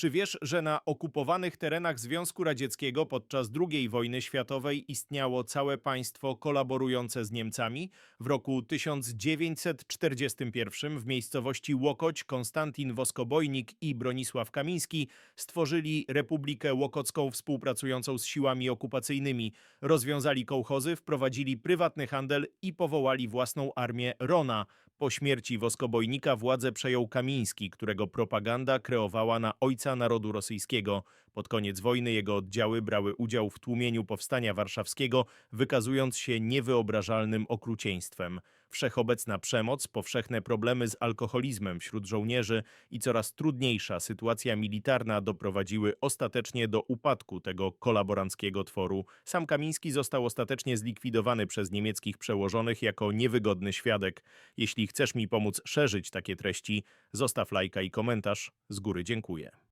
Czy wiesz, że na okupowanych terenach Związku Radzieckiego podczas II wojny światowej istniało całe państwo kolaborujące z Niemcami? W roku 1941 w miejscowości Łokoć Konstantin Woskobojnik i Bronisław Kamiński stworzyli Republikę Łokocką współpracującą z siłami okupacyjnymi. Rozwiązali kołchozy, wprowadzili prywatny handel i powołali własną armię Rona. Po śmierci Woskobojnika władzę przejął Kamiński, którego propaganda kreowała na ojca narodu rosyjskiego. Pod koniec wojny jego oddziały brały udział w tłumieniu powstania warszawskiego, wykazując się niewyobrażalnym okrucieństwem. Wszechobecna przemoc, powszechne problemy z alkoholizmem wśród żołnierzy i coraz trudniejsza sytuacja militarna doprowadziły ostatecznie do upadku tego kolaboranckiego tworu. Sam Kamiński został ostatecznie zlikwidowany przez niemieckich przełożonych jako niewygodny świadek. Jeśli chcesz mi pomóc szerzyć takie treści, zostaw lajka i komentarz. Z góry dziękuję.